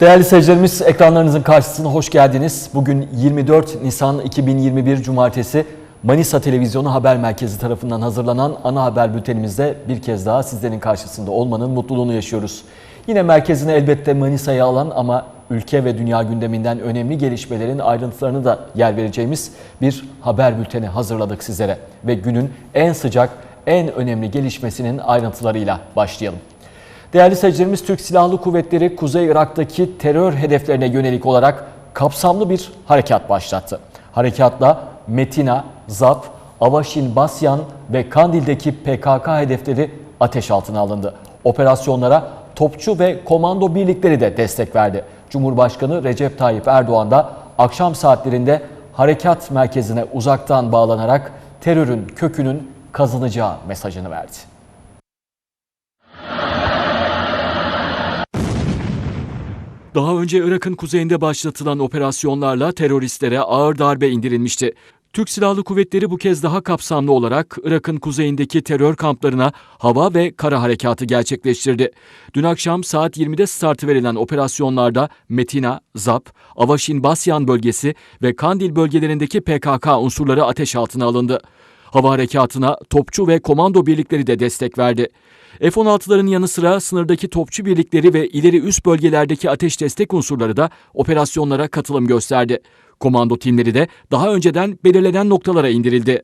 Değerli seyircilerimiz ekranlarınızın karşısına hoş geldiniz. Bugün 24 Nisan 2021 Cumartesi Manisa Televizyonu Haber Merkezi tarafından hazırlanan ana haber bültenimizde bir kez daha sizlerin karşısında olmanın mutluluğunu yaşıyoruz. Yine merkezine elbette Manisa'yı alan ama ülke ve dünya gündeminden önemli gelişmelerin ayrıntılarını da yer vereceğimiz bir haber bülteni hazırladık sizlere. Ve günün en sıcak, en önemli gelişmesinin ayrıntılarıyla başlayalım. Değerli seyircilerimiz Türk Silahlı Kuvvetleri Kuzey Irak'taki terör hedeflerine yönelik olarak kapsamlı bir harekat başlattı. Harekatla Metina, Zap, Avaşin Basyan ve Kandil'deki PKK hedefleri ateş altına alındı. Operasyonlara topçu ve komando birlikleri de destek verdi. Cumhurbaşkanı Recep Tayyip Erdoğan da akşam saatlerinde harekat merkezine uzaktan bağlanarak terörün kökünün kazınacağı mesajını verdi. Daha önce Irak'ın kuzeyinde başlatılan operasyonlarla teröristlere ağır darbe indirilmişti. Türk Silahlı Kuvvetleri bu kez daha kapsamlı olarak Irak'ın kuzeyindeki terör kamplarına hava ve kara harekatı gerçekleştirdi. Dün akşam saat 20'de startı verilen operasyonlarda Metina, Zap, Avaşin Basyan bölgesi ve Kandil bölgelerindeki PKK unsurları ateş altına alındı. Hava harekatına topçu ve komando birlikleri de destek verdi. F-16'ların yanı sıra sınırdaki topçu birlikleri ve ileri üst bölgelerdeki ateş destek unsurları da operasyonlara katılım gösterdi. Komando timleri de daha önceden belirlenen noktalara indirildi.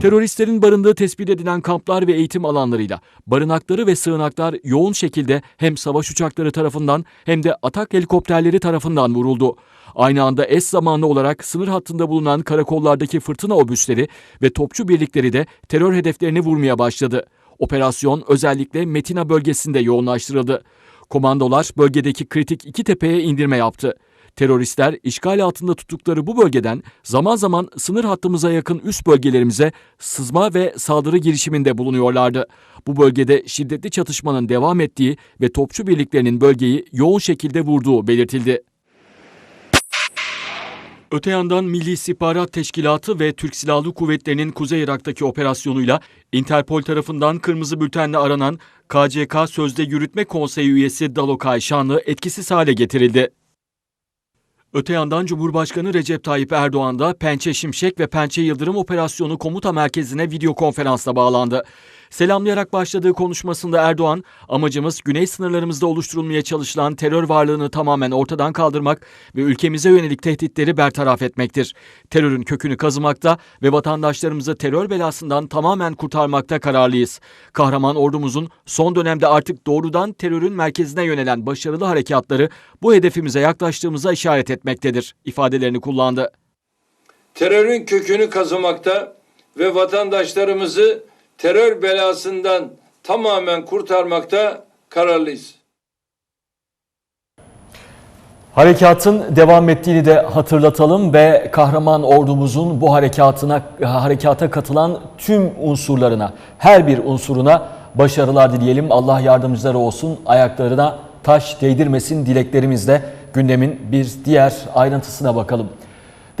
Teröristlerin barındığı tespit edilen kamplar ve eğitim alanlarıyla barınakları ve sığınaklar yoğun şekilde hem savaş uçakları tarafından hem de atak helikopterleri tarafından vuruldu. Aynı anda eş zamanlı olarak sınır hattında bulunan karakollardaki fırtına obüsleri ve topçu birlikleri de terör hedeflerini vurmaya başladı. Operasyon özellikle Metina bölgesinde yoğunlaştırıldı. Komandolar bölgedeki kritik iki tepeye indirme yaptı. Teröristler işgal altında tuttukları bu bölgeden zaman zaman sınır hattımıza yakın üst bölgelerimize sızma ve saldırı girişiminde bulunuyorlardı. Bu bölgede şiddetli çatışmanın devam ettiği ve topçu birliklerinin bölgeyi yoğun şekilde vurduğu belirtildi. Öte yandan Milli İstihbarat Teşkilatı ve Türk Silahlı Kuvvetleri'nin Kuzey Irak'taki operasyonuyla Interpol tarafından kırmızı bültenle aranan KCK Sözde Yürütme Konseyi üyesi Dalokay Şanlı etkisiz hale getirildi. Öte yandan Cumhurbaşkanı Recep Tayyip Erdoğan da Pençe Şimşek ve Pençe Yıldırım Operasyonu Komuta Merkezi'ne video konferansla bağlandı. Selamlayarak başladığı konuşmasında Erdoğan, amacımız güney sınırlarımızda oluşturulmaya çalışılan terör varlığını tamamen ortadan kaldırmak ve ülkemize yönelik tehditleri bertaraf etmektir. Terörün kökünü kazımakta ve vatandaşlarımızı terör belasından tamamen kurtarmakta kararlıyız. Kahraman ordumuzun son dönemde artık doğrudan terörün merkezine yönelen başarılı harekatları bu hedefimize yaklaştığımıza işaret etmektedir ifadelerini kullandı. terörün kökünü kazımakta ve vatandaşlarımızı terör belasından tamamen kurtarmakta kararlıyız. Harekatın devam ettiğini de hatırlatalım ve kahraman ordumuzun bu harekatına harekata katılan tüm unsurlarına, her bir unsuruna başarılar dileyelim. Allah yardımcıları olsun. Ayaklarına taş değdirmesin dileklerimizle gündemin bir diğer ayrıntısına bakalım.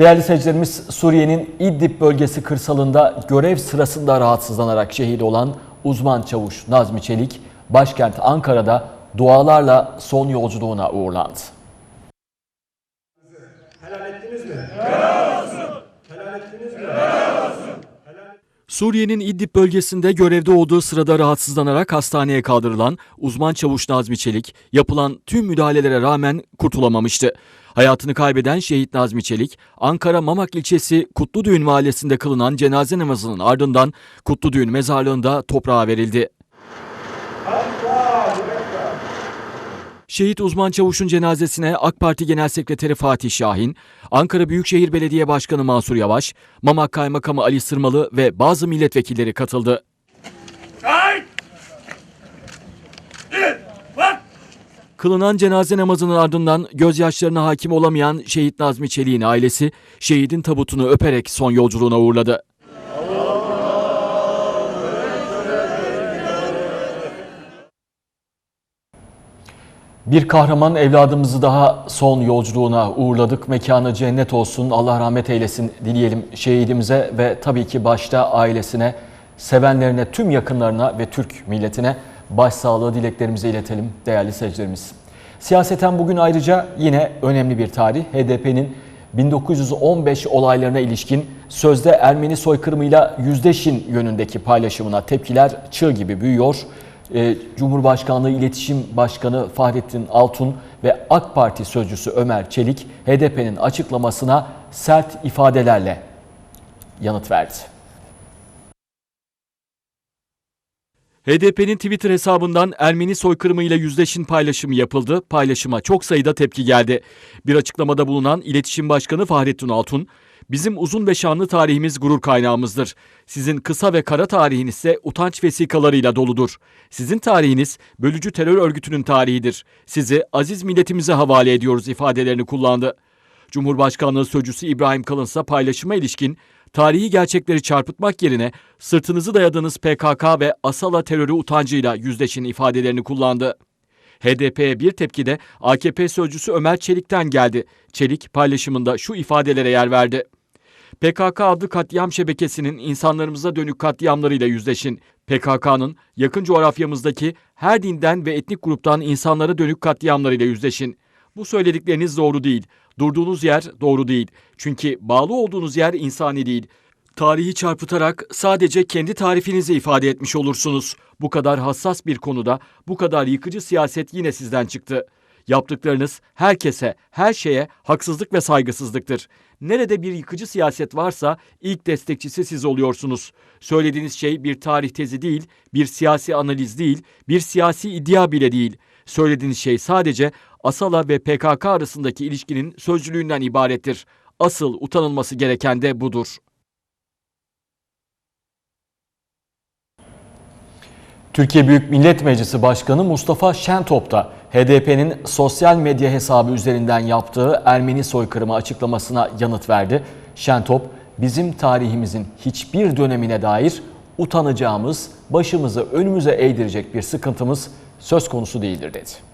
Değerli seyircilerimiz Suriye'nin İdlib bölgesi kırsalında görev sırasında rahatsızlanarak şehit olan uzman çavuş Nazmi Çelik, başkent Ankara'da dualarla son yolculuğuna uğurlandı. Helal ettiniz mi? Helal olsun. Helal ettiniz mi? Suriye'nin İdlib bölgesinde görevde olduğu sırada rahatsızlanarak hastaneye kaldırılan uzman çavuş Nazmi Çelik, yapılan tüm müdahalelere rağmen kurtulamamıştı. Hayatını kaybeden şehit Nazmi Çelik, Ankara Mamak ilçesi Kutludüğün mahallesinde kılınan cenaze namazının ardından Kutludüğün mezarlığında toprağa verildi. Şehit uzman çavuşun cenazesine AK Parti Genel Sekreteri Fatih Şahin, Ankara Büyükşehir Belediye Başkanı Mansur Yavaş, Mamak Kaymakamı Ali Sırmalı ve bazı milletvekilleri katıldı. Kılınan cenaze namazının ardından gözyaşlarına hakim olamayan şehit Nazmi Çelik'in ailesi şehidin tabutunu öperek son yolculuğuna uğurladı. Bir kahraman evladımızı daha son yolculuğuna uğurladık. Mekanı cennet olsun. Allah rahmet eylesin dileyelim şehidimize ve tabii ki başta ailesine, sevenlerine, tüm yakınlarına ve Türk milletine başsağlığı dileklerimizi iletelim değerli seyircilerimiz. Siyaseten bugün ayrıca yine önemli bir tarih. HDP'nin 1915 olaylarına ilişkin sözde Ermeni soykırımıyla yüzdeşin yönündeki paylaşımına tepkiler çığ gibi büyüyor. Ee, Cumhurbaşkanlığı İletişim Başkanı Fahrettin Altun ve AK Parti sözcüsü Ömer Çelik HDP'nin açıklamasına sert ifadelerle yanıt verdi. HDP'nin Twitter hesabından Ermeni soykırımıyla yüzleşin paylaşımı yapıldı. Paylaşıma çok sayıda tepki geldi. Bir açıklamada bulunan İletişim Başkanı Fahrettin Altun, Bizim uzun ve şanlı tarihimiz gurur kaynağımızdır. Sizin kısa ve kara tarihiniz ise utanç vesikalarıyla doludur. Sizin tarihiniz bölücü terör örgütünün tarihidir. Sizi aziz milletimize havale ediyoruz ifadelerini kullandı. Cumhurbaşkanlığı Sözcüsü İbrahim Kalın ise paylaşıma ilişkin tarihi gerçekleri çarpıtmak yerine sırtınızı dayadığınız PKK ve Asala terörü utancıyla yüzleşin ifadelerini kullandı. HDP'ye bir tepki de AKP sözcüsü Ömer Çelik'ten geldi. Çelik paylaşımında şu ifadelere yer verdi. PKK adlı katliam şebekesinin insanlarımıza dönük katliamlarıyla yüzleşin. PKK'nın yakın coğrafyamızdaki her dinden ve etnik gruptan insanlara dönük katliamlarıyla yüzleşin. Bu söyledikleriniz doğru değil. Durduğunuz yer doğru değil. Çünkü bağlı olduğunuz yer insani değil. Tarihi çarpıtarak sadece kendi tarifinizi ifade etmiş olursunuz. Bu kadar hassas bir konuda bu kadar yıkıcı siyaset yine sizden çıktı. Yaptıklarınız herkese, her şeye haksızlık ve saygısızlıktır. Nerede bir yıkıcı siyaset varsa ilk destekçisi siz oluyorsunuz. Söylediğiniz şey bir tarih tezi değil, bir siyasi analiz değil, bir siyasi iddia bile değil. Söylediğiniz şey sadece Asala ve PKK arasındaki ilişkinin sözcülüğünden ibarettir. Asıl utanılması gereken de budur. Türkiye Büyük Millet Meclisi Başkanı Mustafa Şentop da HDP'nin sosyal medya hesabı üzerinden yaptığı Ermeni soykırımı açıklamasına yanıt verdi. Şentop, bizim tarihimizin hiçbir dönemine dair utanacağımız, başımızı önümüze eğdirecek bir sıkıntımız söz konusu değildir dedi.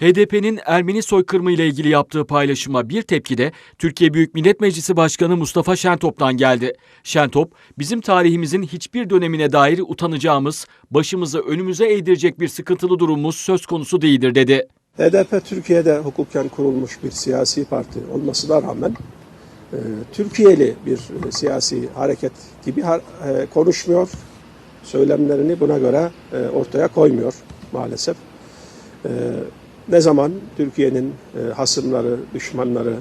HDP'nin Ermeni soykırımı ile ilgili yaptığı paylaşıma bir tepki de Türkiye Büyük Millet Meclisi Başkanı Mustafa Şentop'tan geldi. Şentop, bizim tarihimizin hiçbir dönemine dair utanacağımız, başımızı önümüze eğdirecek bir sıkıntılı durumumuz söz konusu değildir dedi. HDP Türkiye'de hukuken kurulmuş bir siyasi parti olmasına rağmen e, Türkiye'li bir e, siyasi hareket gibi e, konuşmuyor. Söylemlerini buna göre ortaya koymuyor maalesef. Ne zaman Türkiye'nin e, hasımları, düşmanları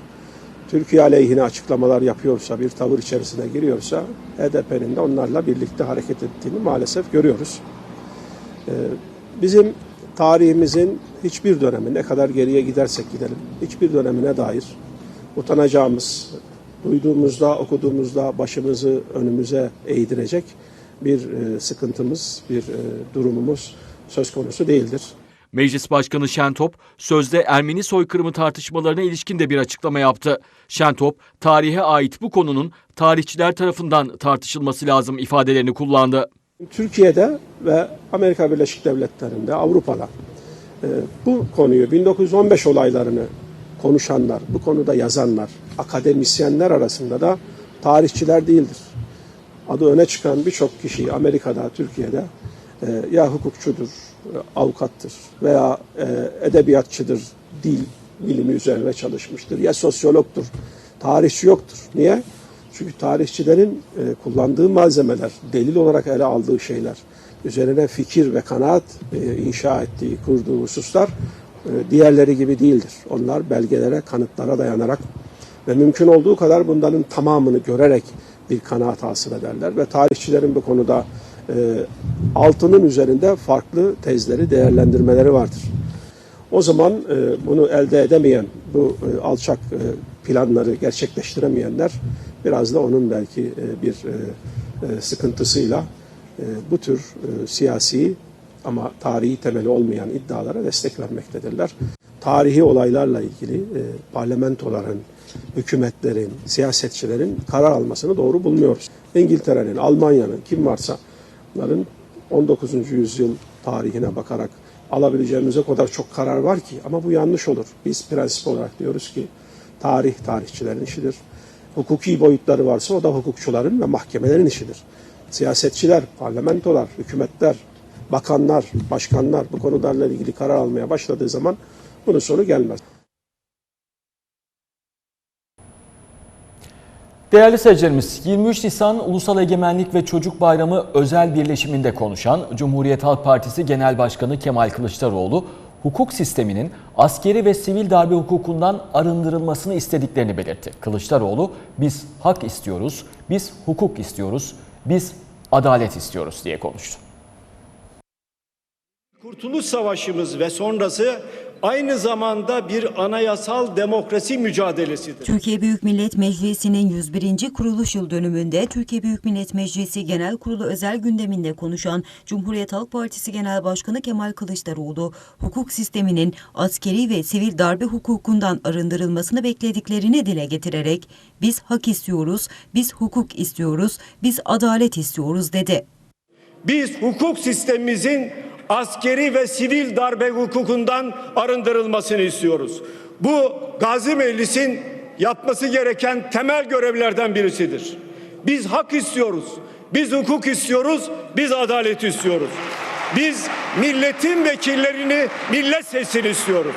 Türkiye aleyhine açıklamalar yapıyorsa, bir tavır içerisine giriyorsa HDP'nin de onlarla birlikte hareket ettiğini maalesef görüyoruz. E, bizim tarihimizin hiçbir dönemi ne kadar geriye gidersek gidelim hiçbir dönemine dair utanacağımız, duyduğumuzda, okuduğumuzda başımızı önümüze eğdirecek bir e, sıkıntımız, bir e, durumumuz söz konusu değildir. Meclis Başkanı Şentop, sözde Ermeni soykırımı tartışmalarına ilişkin de bir açıklama yaptı. Şentop, tarihe ait bu konunun tarihçiler tarafından tartışılması lazım ifadelerini kullandı. Türkiye'de ve Amerika Birleşik Devletleri'nde, Avrupa'da e, bu konuyu 1915 olaylarını konuşanlar, bu konuda yazanlar, akademisyenler arasında da tarihçiler değildir. Adı öne çıkan birçok kişi Amerika'da, Türkiye'de e, ya hukukçudur, avukattır veya e, edebiyatçıdır, dil bilimi üzerine çalışmıştır ya sosyologtur, tarihçi yoktur. Niye? Çünkü tarihçilerin e, kullandığı malzemeler, delil olarak ele aldığı şeyler, üzerine fikir ve kanaat e, inşa ettiği, kurduğu hususlar e, diğerleri gibi değildir. Onlar belgelere, kanıtlara dayanarak ve mümkün olduğu kadar bunların tamamını görerek bir kanaat hasıl ederler ve tarihçilerin bu konuda e, altının üzerinde farklı tezleri, değerlendirmeleri vardır. O zaman e, bunu elde edemeyen, bu e, alçak e, planları gerçekleştiremeyenler biraz da onun belki e, bir e, e, sıkıntısıyla e, bu tür e, siyasi ama tarihi temeli olmayan iddialara destek vermektedirler. Tarihi olaylarla ilgili e, parlamentoların, hükümetlerin, siyasetçilerin karar almasını doğru bulmuyoruz. İngiltere'nin, Almanya'nın, kim varsa bunların 19. yüzyıl tarihine bakarak alabileceğimiz o kadar çok karar var ki ama bu yanlış olur. Biz prensip olarak diyoruz ki tarih tarihçilerin işidir. Hukuki boyutları varsa o da hukukçuların ve mahkemelerin işidir. siyasetçiler, parlamentolar, hükümetler, bakanlar, başkanlar bu konularla ilgili karar almaya başladığı zaman bunun sonu gelmez. Değerli seyircilerimiz, 23 Nisan Ulusal Egemenlik ve Çocuk Bayramı özel birleşiminde konuşan Cumhuriyet Halk Partisi Genel Başkanı Kemal Kılıçdaroğlu, hukuk sisteminin askeri ve sivil darbe hukukundan arındırılmasını istediklerini belirtti. Kılıçdaroğlu, biz hak istiyoruz, biz hukuk istiyoruz, biz adalet istiyoruz diye konuştu. Kurtuluş Savaşımız ve sonrası aynı zamanda bir anayasal demokrasi mücadelesidir. Türkiye Büyük Millet Meclisi'nin 101. kuruluş yıl dönümünde Türkiye Büyük Millet Meclisi Genel Kurulu özel gündeminde konuşan Cumhuriyet Halk Partisi Genel Başkanı Kemal Kılıçdaroğlu, hukuk sisteminin askeri ve sivil darbe hukukundan arındırılmasını beklediklerini dile getirerek biz hak istiyoruz, biz hukuk istiyoruz, biz adalet istiyoruz dedi. Biz hukuk sistemimizin askeri ve sivil darbe hukukundan arındırılmasını istiyoruz. Bu Gazi Meclis'in yapması gereken temel görevlerden birisidir. Biz hak istiyoruz, biz hukuk istiyoruz, biz adalet istiyoruz. Biz milletin vekillerini, millet sesini istiyoruz.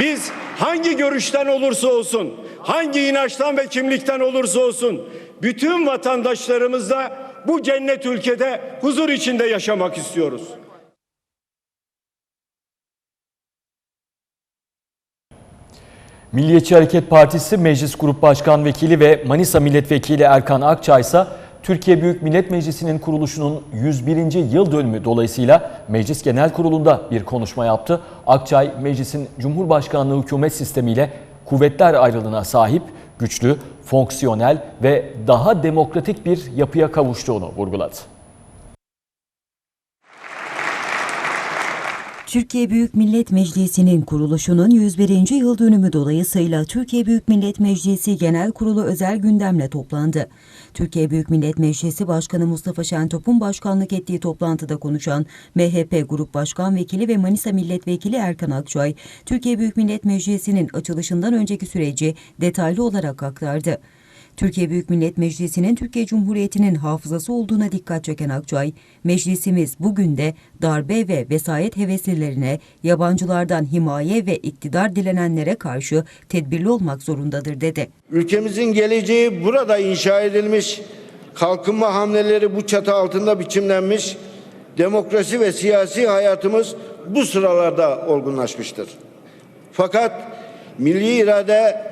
Biz hangi görüşten olursa olsun, hangi inançtan ve kimlikten olursa olsun bütün vatandaşlarımızla bu cennet ülkede huzur içinde yaşamak istiyoruz. Milliyetçi Hareket Partisi Meclis Grup Başkan Vekili ve Manisa Milletvekili Erkan Akçay ise Türkiye Büyük Millet Meclisi'nin kuruluşunun 101. yıl dönümü dolayısıyla Meclis Genel Kurulu'nda bir konuşma yaptı. Akçay, meclisin Cumhurbaşkanlığı hükümet sistemiyle kuvvetler ayrılığına sahip, güçlü, fonksiyonel ve daha demokratik bir yapıya kavuştuğunu vurguladı. Türkiye Büyük Millet Meclisi'nin kuruluşunun 101. yıl dönümü dolayısıyla Türkiye Büyük Millet Meclisi Genel Kurulu özel gündemle toplandı. Türkiye Büyük Millet Meclisi Başkanı Mustafa Şentop'un başkanlık ettiği toplantıda konuşan MHP Grup Başkan Vekili ve Manisa Milletvekili Erkan Akçay, Türkiye Büyük Millet Meclisi'nin açılışından önceki süreci detaylı olarak aktardı. Türkiye Büyük Millet Meclisi'nin Türkiye Cumhuriyeti'nin hafızası olduğuna dikkat çeken Akçay, meclisimiz bugün de darbe ve vesayet heveslilerine, yabancılardan himaye ve iktidar dilenenlere karşı tedbirli olmak zorundadır dedi. Ülkemizin geleceği burada inşa edilmiş, kalkınma hamleleri bu çatı altında biçimlenmiş, demokrasi ve siyasi hayatımız bu sıralarda olgunlaşmıştır. Fakat milli irade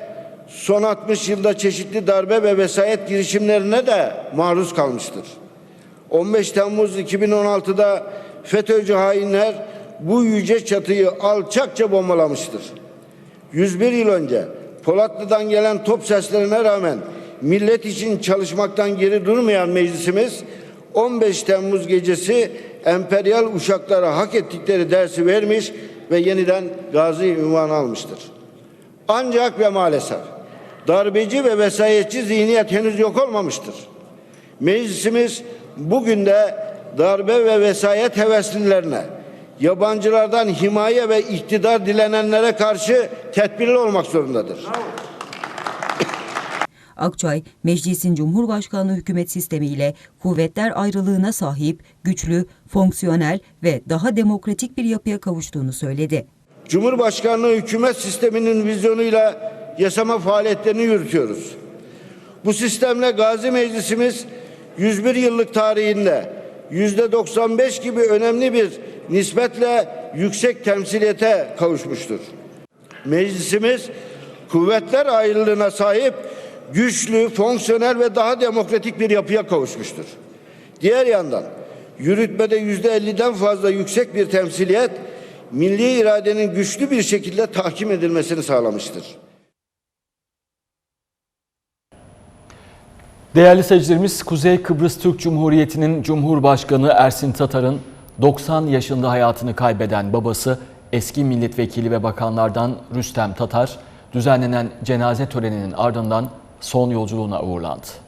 son 60 yılda çeşitli darbe ve vesayet girişimlerine de maruz kalmıştır. 15 Temmuz 2016'da FETÖ'cü hainler bu yüce çatıyı alçakça bombalamıştır. 101 yıl önce Polatlı'dan gelen top seslerine rağmen millet için çalışmaktan geri durmayan meclisimiz 15 Temmuz gecesi emperyal uşaklara hak ettikleri dersi vermiş ve yeniden gazi ünvanı almıştır. Ancak ve maalesef darbeci ve vesayetçi zihniyet henüz yok olmamıştır. Meclisimiz bugün de darbe ve vesayet heveslilerine, yabancılardan himaye ve iktidar dilenenlere karşı tedbirli olmak zorundadır. Akçay, meclisin Cumhurbaşkanlığı hükümet sistemiyle kuvvetler ayrılığına sahip, güçlü, fonksiyonel ve daha demokratik bir yapıya kavuştuğunu söyledi. Cumhurbaşkanlığı hükümet sisteminin vizyonuyla yasama faaliyetlerini yürütüyoruz. Bu sistemle Gazi Meclisimiz 101 yıllık tarihinde yüzde 95 gibi önemli bir nispetle yüksek temsiliyete kavuşmuştur. Meclisimiz kuvvetler ayrılığına sahip güçlü, fonksiyonel ve daha demokratik bir yapıya kavuşmuştur. Diğer yandan yürütmede yüzde 50'den fazla yüksek bir temsiliyet milli iradenin güçlü bir şekilde tahkim edilmesini sağlamıştır. Değerli seyircilerimiz, Kuzey Kıbrıs Türk Cumhuriyeti'nin Cumhurbaşkanı Ersin Tatar'ın 90 yaşında hayatını kaybeden babası eski milletvekili ve bakanlardan Rüstem Tatar, düzenlenen cenaze töreninin ardından son yolculuğuna uğurlandı.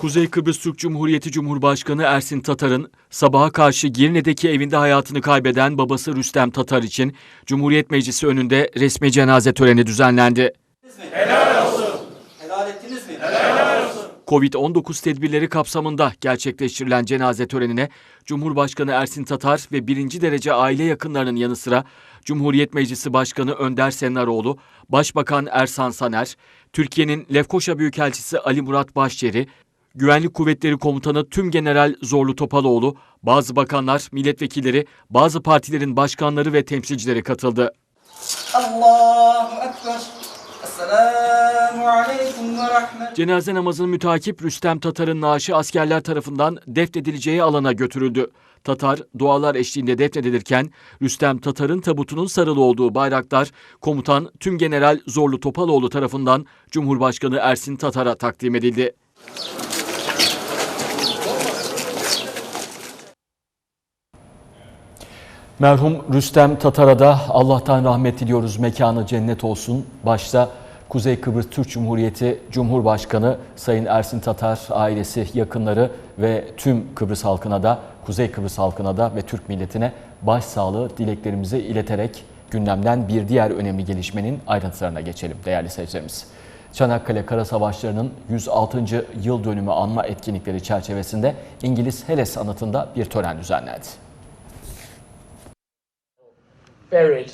Kuzey Kıbrıs Türk Cumhuriyeti Cumhurbaşkanı Ersin Tatar'ın sabaha karşı Girne'deki evinde hayatını kaybeden babası Rüstem Tatar için Cumhuriyet Meclisi önünde resmi cenaze töreni düzenlendi. Helal ettiniz mi? Covid-19 tedbirleri kapsamında gerçekleştirilen cenaze törenine Cumhurbaşkanı Ersin Tatar ve birinci derece aile yakınlarının yanı sıra Cumhuriyet Meclisi Başkanı Önder Sennaroğlu, Başbakan Ersan Saner, Türkiye'nin Lefkoşa Büyükelçisi Ali Murat Başçeri, Güvenlik Kuvvetleri Komutanı Tüm General Zorlu Topaloğlu, bazı bakanlar, milletvekilleri, bazı partilerin başkanları ve temsilcileri katıldı. Allahu Ekber. Cenaze namazını mütakip Rüstem Tatar'ın naaşı askerler tarafından defnedileceği alana götürüldü. Tatar dualar eşliğinde defnedilirken Rüstem Tatar'ın tabutunun sarılı olduğu bayraklar komutan Tüm General Zorlu Topaloğlu tarafından Cumhurbaşkanı Ersin Tatar'a takdim edildi. Merhum Rüstem Tatar'a da Allah'tan rahmet diliyoruz. Mekanı cennet olsun. Başta Kuzey Kıbrıs Türk Cumhuriyeti Cumhurbaşkanı Sayın Ersin Tatar ailesi, yakınları ve tüm Kıbrıs halkına da, Kuzey Kıbrıs halkına da ve Türk milletine başsağlığı dileklerimizi ileterek gündemden bir diğer önemli gelişmenin ayrıntılarına geçelim değerli seyircilerimiz. Çanakkale Kara Savaşları'nın 106. yıl dönümü anma etkinlikleri çerçevesinde İngiliz Helles anıtında bir tören düzenlendi. Buried.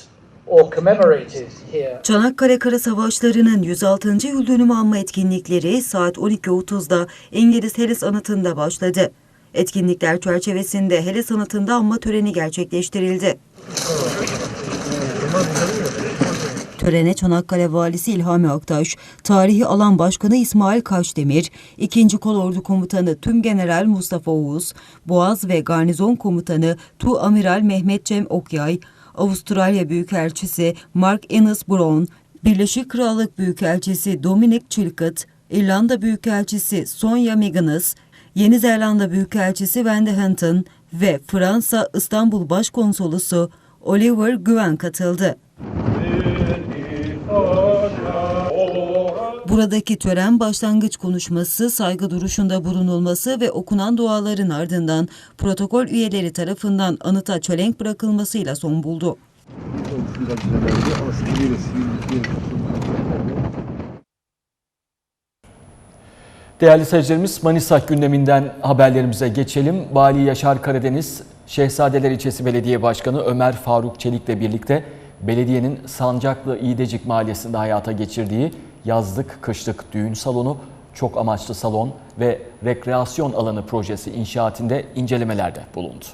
Çanakkale Kara Savaşları'nın 106. yıl dönümü anma etkinlikleri saat 12.30'da İngiliz Helles Anıtı'nda başladı. Etkinlikler çerçevesinde Helles Anıtı'nda anma töreni gerçekleştirildi. Törene Çanakkale Valisi İlhami Aktaş, Tarihi Alan Başkanı İsmail Kaşdemir, 2. Kolordu Komutanı Tüm General Mustafa Oğuz, Boğaz ve Garnizon Komutanı Tu Amiral Mehmet Cem Okyay, Avustralya Büyükelçisi Mark Ennis Brown, Birleşik Krallık Büyükelçisi Dominic Chilcott, İrlanda Büyükelçisi Sonia Meganis, Yeni Zelanda Büyükelçisi Wendy Hinton ve Fransa İstanbul Başkonsolosu Oliver Güven katıldı. Buradaki tören başlangıç konuşması, saygı duruşunda bulunulması ve okunan duaların ardından protokol üyeleri tarafından anıta çelenk bırakılmasıyla son buldu. Değerli seyircilerimiz Manisa gündeminden haberlerimize geçelim. Vali Yaşar Karadeniz, Şehzadeler İlçesi Belediye Başkanı Ömer Faruk Çelik'le birlikte belediyenin Sancaklı İdecik Mahallesi'nde hayata geçirdiği yazlık, kışlık düğün salonu, çok amaçlı salon ve rekreasyon alanı projesi inşaatinde incelemelerde bulundu.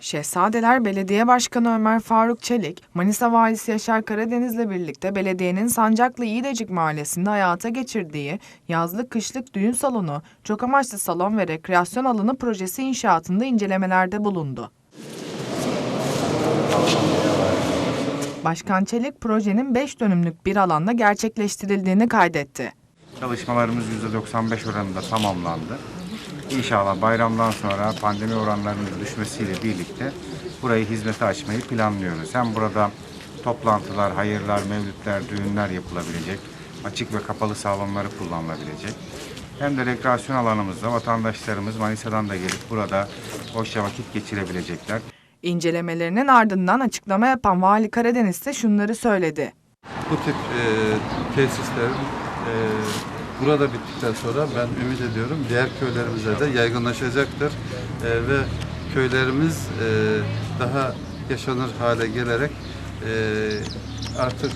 Şehzadeler Belediye Başkanı Ömer Faruk Çelik, Manisa Valisi Yaşar Karadeniz'le birlikte belediyenin Sancaklı İğdecik Mahallesi'nde hayata geçirdiği yazlık kışlık düğün salonu, çok amaçlı salon ve rekreasyon alanı projesi inşaatında incelemelerde bulundu. Başkan Çelik projenin 5 dönümlük bir alanda gerçekleştirildiğini kaydetti. Çalışmalarımız %95 oranında tamamlandı. İnşallah bayramdan sonra pandemi oranlarının düşmesiyle birlikte burayı hizmete açmayı planlıyoruz. Hem burada toplantılar, hayırlar, mevlütler, düğünler yapılabilecek, açık ve kapalı salonları kullanılabilecek. Hem de rekreasyon alanımızda vatandaşlarımız Manisa'dan da gelip burada hoşça vakit geçirebilecekler. İncelemelerinin ardından açıklama yapan Vali Karadeniz ise şunları söyledi. bu tip e, tesislerin e, burada bittikten sonra ben ümit ediyorum diğer köylerimize de yaygınlaşacaktır E, ve köylerimiz e, daha yaşanır hale gelerek e, artık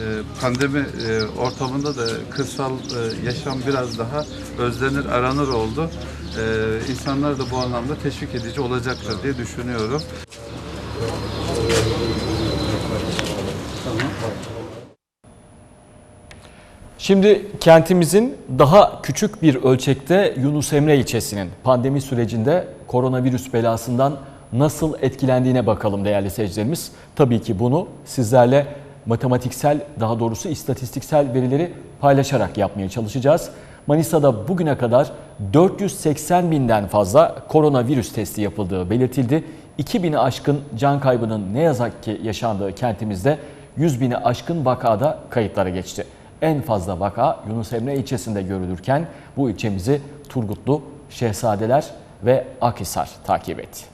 e, pandemi e, ortamında da kırsal e, yaşam biraz daha özlenir, aranır oldu. E, insanlar da bu anlamda teşvik edici olacaktır diye düşünüyorum. Şimdi kentimizin daha küçük bir ölçekte Yunus Emre ilçesinin pandemi sürecinde koronavirüs belasından nasıl etkilendiğine bakalım değerli seyircilerimiz. Tabii ki bunu sizlerle matematiksel daha doğrusu istatistiksel verileri paylaşarak yapmaya çalışacağız. Manisa'da bugüne kadar 480 binden fazla koronavirüs testi yapıldığı belirtildi. 2000'i aşkın can kaybının ne yazık ki yaşandığı kentimizde 100 bini aşkın vakada kayıtlara geçti. En fazla vaka Yunus Emre ilçesinde görülürken bu ilçemizi Turgutlu, Şehzadeler ve Akhisar takip etti.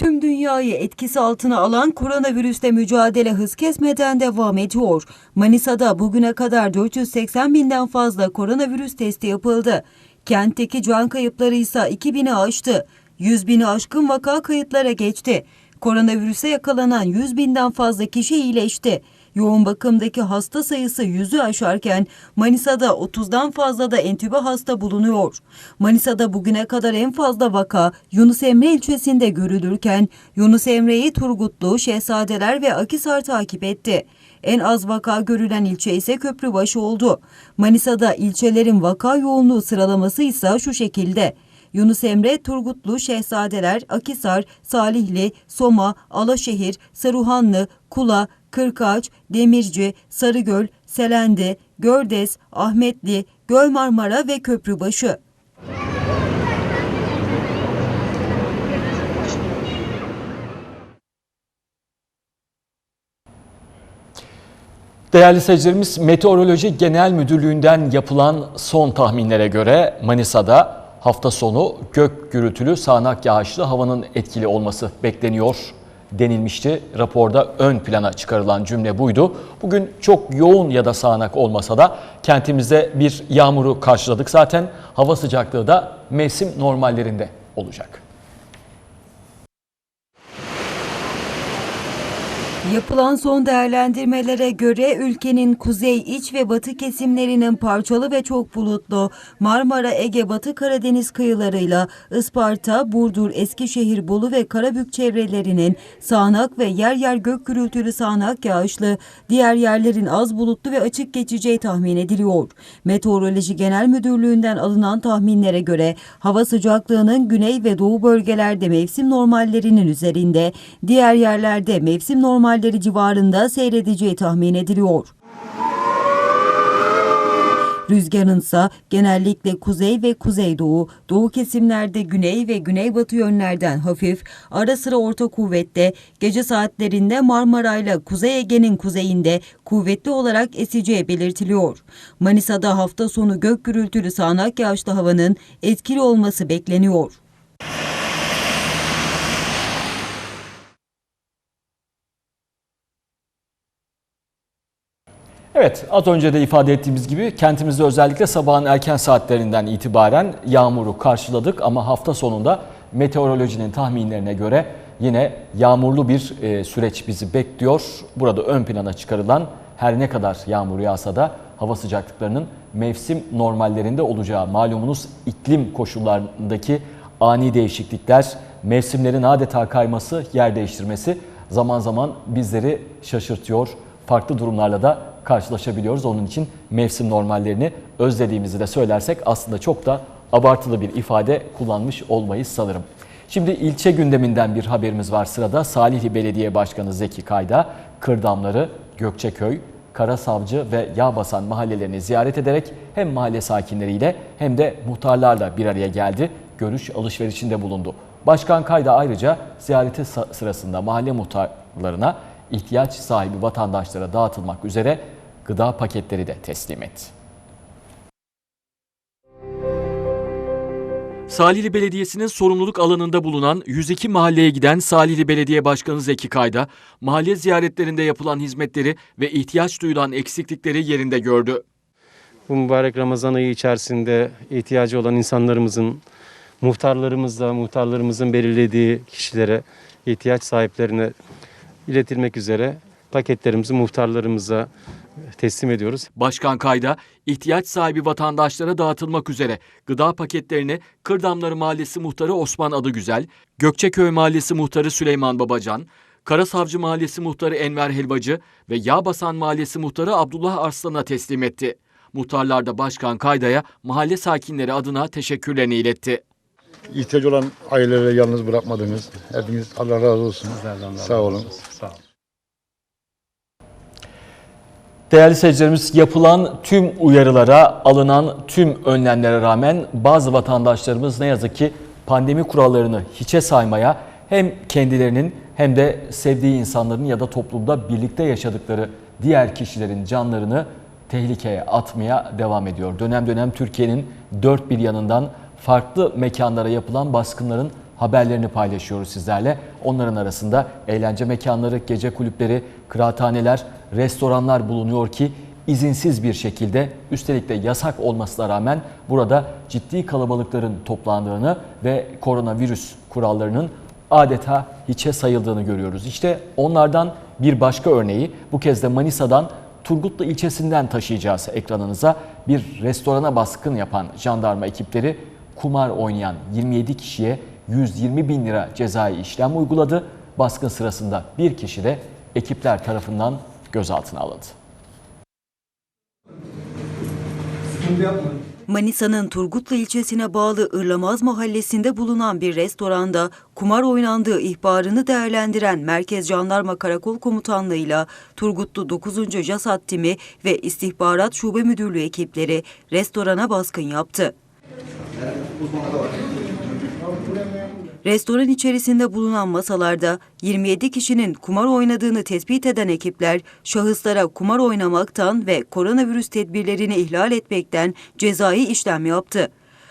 Tüm dünyayı etkisi altına alan koronavirüsle mücadele hız kesmeden devam ediyor. Manisa'da bugüne kadar 480 binden fazla koronavirüs testi yapıldı. Kentteki can kayıpları ise 2000'i aştı. 100 bini aşkın vaka kayıtlara geçti. Koronavirüse yakalanan 100 binden fazla kişi iyileşti. Yoğun bakımdaki hasta sayısı 100'ü aşarken Manisa'da 30'dan fazla da entübe hasta bulunuyor. Manisa'da bugüne kadar en fazla vaka Yunus Emre ilçesinde görülürken Yunus Emre'yi Turgutlu, Şehzadeler ve Akisar takip etti. En az vaka görülen ilçe ise Köprübaşı oldu. Manisa'da ilçelerin vaka yoğunluğu sıralaması ise şu şekilde. Yunus Emre, Turgutlu, Şehzadeler, Akisar, Salihli, Soma, Alaşehir, Saruhanlı, Kula, Kırkağaç, Demirci, Sarıgöl, Selendi, Gördes, Ahmetli, Göl Marmara ve Köprübaşı. Değerli seyircilerimiz, Meteoroloji Genel Müdürlüğü'nden yapılan son tahminlere göre Manisa'da hafta sonu gök gürültülü sağanak yağışlı havanın etkili olması bekleniyor denilmişti. Raporda ön plana çıkarılan cümle buydu. Bugün çok yoğun ya da sağanak olmasa da kentimizde bir yağmuru karşıladık. Zaten hava sıcaklığı da mevsim normallerinde olacak. Yapılan son değerlendirmelere göre ülkenin kuzey, iç ve batı kesimlerinin parçalı ve çok bulutlu Marmara, Ege, Batı Karadeniz kıyılarıyla Isparta, Burdur, Eskişehir, Bolu ve Karabük çevrelerinin sağanak ve yer yer gök gürültülü sağanak yağışlı, diğer yerlerin az bulutlu ve açık geçeceği tahmin ediliyor. Meteoroloji Genel Müdürlüğü'nden alınan tahminlere göre hava sıcaklığının güney ve doğu bölgelerde mevsim normallerinin üzerinde, diğer yerlerde mevsim normalleri civarında seyredeceği tahmin ediliyor. Rüzgarın ise genellikle kuzey ve kuzeydoğu, doğu kesimlerde güney ve güneybatı yönlerden hafif, ara sıra orta kuvvette, gece saatlerinde Marmara ile Kuzey Ege'nin kuzeyinde kuvvetli olarak eseceği belirtiliyor. Manisa'da hafta sonu gök gürültülü sağanak yağışlı havanın etkili olması bekleniyor. Evet, az önce de ifade ettiğimiz gibi kentimizde özellikle sabahın erken saatlerinden itibaren yağmuru karşıladık ama hafta sonunda meteorolojinin tahminlerine göre yine yağmurlu bir e, süreç bizi bekliyor. Burada ön plana çıkarılan her ne kadar yağmur yağsa da hava sıcaklıklarının mevsim normallerinde olacağı malumunuz iklim koşullarındaki ani değişiklikler, mevsimlerin adeta kayması, yer değiştirmesi zaman zaman bizleri şaşırtıyor. Farklı durumlarla da karşılaşabiliyoruz. Onun için mevsim normallerini özlediğimizi de söylersek aslında çok da abartılı bir ifade kullanmış olmayız sanırım. Şimdi ilçe gündeminden bir haberimiz var sırada. Salihli Belediye Başkanı Zeki Kayda, Kırdamları, Gökçeköy, Karasavcı ve Yağbasan mahallelerini ziyaret ederek hem mahalle sakinleriyle hem de muhtarlarla bir araya geldi. Görüş alışverişinde bulundu. Başkan Kayda ayrıca ziyareti sırasında mahalle muhtarlarına ihtiyaç sahibi vatandaşlara dağıtılmak üzere gıda paketleri de teslim etti. Salihli Belediyesi'nin sorumluluk alanında bulunan 102 mahalleye giden Salihli Belediye Başkanı Zeki Kayda, mahalle ziyaretlerinde yapılan hizmetleri ve ihtiyaç duyulan eksiklikleri yerinde gördü. Bu mübarek Ramazan ayı içerisinde ihtiyacı olan insanlarımızın, muhtarlarımızla, muhtarlarımızın belirlediği kişilere, ihtiyaç sahiplerine iletilmek üzere paketlerimizi muhtarlarımıza teslim ediyoruz. Başkan Kayda, ihtiyaç sahibi vatandaşlara dağıtılmak üzere gıda paketlerini Kırdamları Mahallesi Muhtarı Osman Adıgüzel, Gökçeköy Mahallesi Muhtarı Süleyman Babacan, Karasavcı Mahallesi Muhtarı Enver Helvacı ve Yağbasan Mahallesi Muhtarı Abdullah Arslan'a teslim etti. Muhtarlar da Başkan Kayda'ya mahalle sakinleri adına teşekkürlerini iletti. İhtiyacı olan aileleri yalnız bırakmadınız. Hepiniz Allah razı olsun. Sağ olun. Sağ olun. Değerli seyircilerimiz yapılan tüm uyarılara, alınan tüm önlemlere rağmen bazı vatandaşlarımız ne yazık ki pandemi kurallarını hiçe saymaya hem kendilerinin hem de sevdiği insanların ya da toplumda birlikte yaşadıkları diğer kişilerin canlarını tehlikeye atmaya devam ediyor. Dönem dönem Türkiye'nin dört bir yanından farklı mekanlara yapılan baskınların haberlerini paylaşıyoruz sizlerle. Onların arasında eğlence mekanları, gece kulüpleri, kıraathaneler, restoranlar bulunuyor ki izinsiz bir şekilde üstelik de yasak olmasına rağmen burada ciddi kalabalıkların toplandığını ve koronavirüs kurallarının adeta hiçe sayıldığını görüyoruz. İşte onlardan bir başka örneği bu kez de Manisa'dan Turgutlu ilçesinden taşıyacağız ekranınıza. Bir restorana baskın yapan jandarma ekipleri kumar oynayan 27 kişiye 120 bin lira cezai işlem uyguladı. Baskın sırasında bir kişi de ekipler tarafından gözaltına alındı. Manisa'nın Turgutlu ilçesine bağlı Irlamaz mahallesinde bulunan bir restoranda kumar oynandığı ihbarını değerlendiren Merkez Jandarma Karakol Komutanlığı'yla Turgutlu 9. Jasat Timi ve İstihbarat Şube Müdürlüğü ekipleri restorana baskın yaptı. Restoran içerisinde bulunan masalarda 27 kişinin kumar oynadığını tespit eden ekipler şahıslara kumar oynamaktan ve koronavirüs tedbirlerini ihlal etmekten cezai işlem yaptı.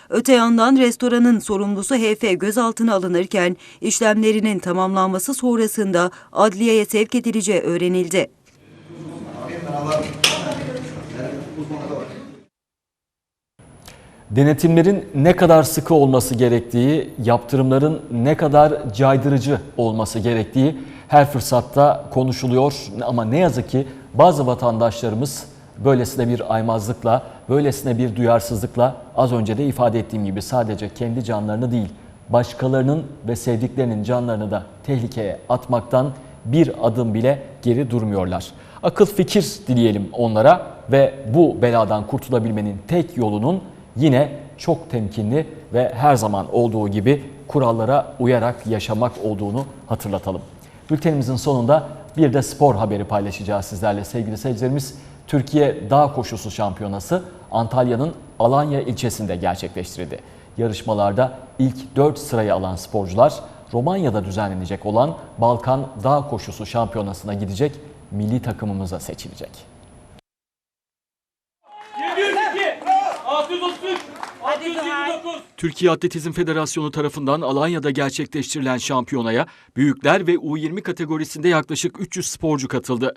Öte yandan restoranın sorumlusu HF gözaltına alınırken işlemlerinin tamamlanması sonrasında adliyeye sevk edileceği öğrenildi. Denetimlerin ne kadar sıkı olması gerektiği, yaptırımların ne kadar caydırıcı olması gerektiği her fırsatta konuşuluyor. Ama ne yazık ki bazı vatandaşlarımız böylesine bir aymazlıkla, böylesine bir duyarsızlıkla az önce de ifade ettiğim gibi sadece kendi canlarını değil, başkalarının ve sevdiklerinin canlarını da tehlikeye atmaktan bir adım bile geri durmuyorlar. Akıl fikir dileyelim onlara ve bu beladan kurtulabilmenin tek yolunun yine çok temkinli ve her zaman olduğu gibi kurallara uyarak yaşamak olduğunu hatırlatalım. Bültenimizin sonunda bir de spor haberi paylaşacağız sizlerle sevgili seyircilerimiz. Türkiye Dağ Koşusu Şampiyonası Antalya'nın Alanya ilçesinde gerçekleştirildi. Yarışmalarda ilk 4 sırayı alan sporcular Romanya'da düzenlenecek olan Balkan Dağ Koşusu Şampiyonası'na gidecek milli takımımıza seçilecek. Türkiye Atletizm Federasyonu tarafından Alanya'da gerçekleştirilen şampiyonaya büyükler ve U20 kategorisinde yaklaşık 300 sporcu katıldı.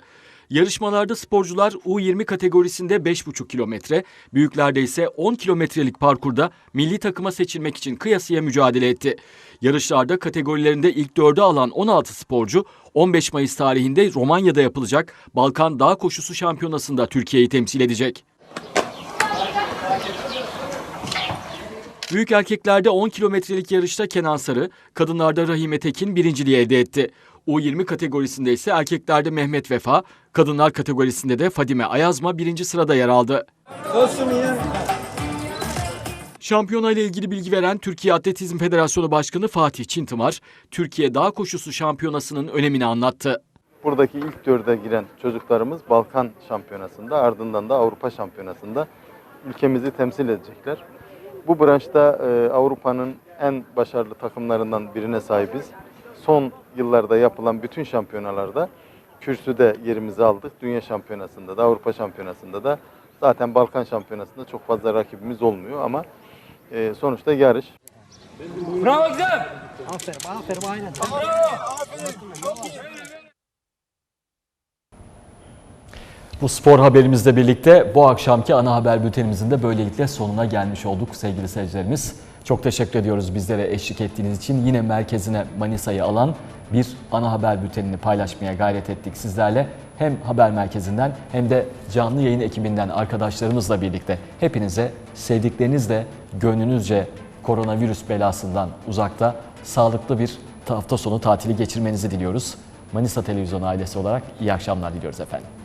Yarışmalarda sporcular U20 kategorisinde 5,5 kilometre, büyüklerde ise 10 kilometrelik parkurda milli takıma seçilmek için kıyasıya mücadele etti. Yarışlarda kategorilerinde ilk dörde alan 16 sporcu 15 Mayıs tarihinde Romanya'da yapılacak Balkan Dağ Koşusu Şampiyonası'nda Türkiye'yi temsil edecek. Büyük erkeklerde 10 kilometrelik yarışta Kenan Sarı, kadınlarda Rahime Tekin birinciliği elde etti. U20 kategorisinde ise erkeklerde Mehmet Vefa, kadınlar kategorisinde de Fadime Ayazma birinci sırada yer aldı. Şampiyona ile ilgili bilgi veren Türkiye Atletizm Federasyonu Başkanı Fatih Çintımar, Türkiye Dağ Koşusu Şampiyonası'nın önemini anlattı. Buradaki ilk dörde giren çocuklarımız Balkan Şampiyonası'nda ardından da Avrupa Şampiyonası'nda ülkemizi temsil edecekler. Bu branşta e, Avrupa'nın en başarılı takımlarından birine sahibiz. Son yıllarda yapılan bütün şampiyonalarda kürsüde yerimizi aldık. Dünya Şampiyonası'nda da Avrupa Şampiyonası'nda da zaten Balkan Şampiyonası'nda çok fazla rakibimiz olmuyor ama e, sonuçta yarış. Bravo güzel. Bu spor haberimizle birlikte bu akşamki ana haber bültenimizin de böylelikle sonuna gelmiş olduk sevgili seyircilerimiz. Çok teşekkür ediyoruz bizlere eşlik ettiğiniz için. Yine merkezine Manisa'yı alan bir ana haber bültenini paylaşmaya gayret ettik sizlerle. Hem haber merkezinden hem de canlı yayın ekibinden arkadaşlarımızla birlikte hepinize sevdiklerinizle gönlünüzce koronavirüs belasından uzakta sağlıklı bir hafta sonu tatili geçirmenizi diliyoruz. Manisa Televizyon ailesi olarak iyi akşamlar diliyoruz efendim.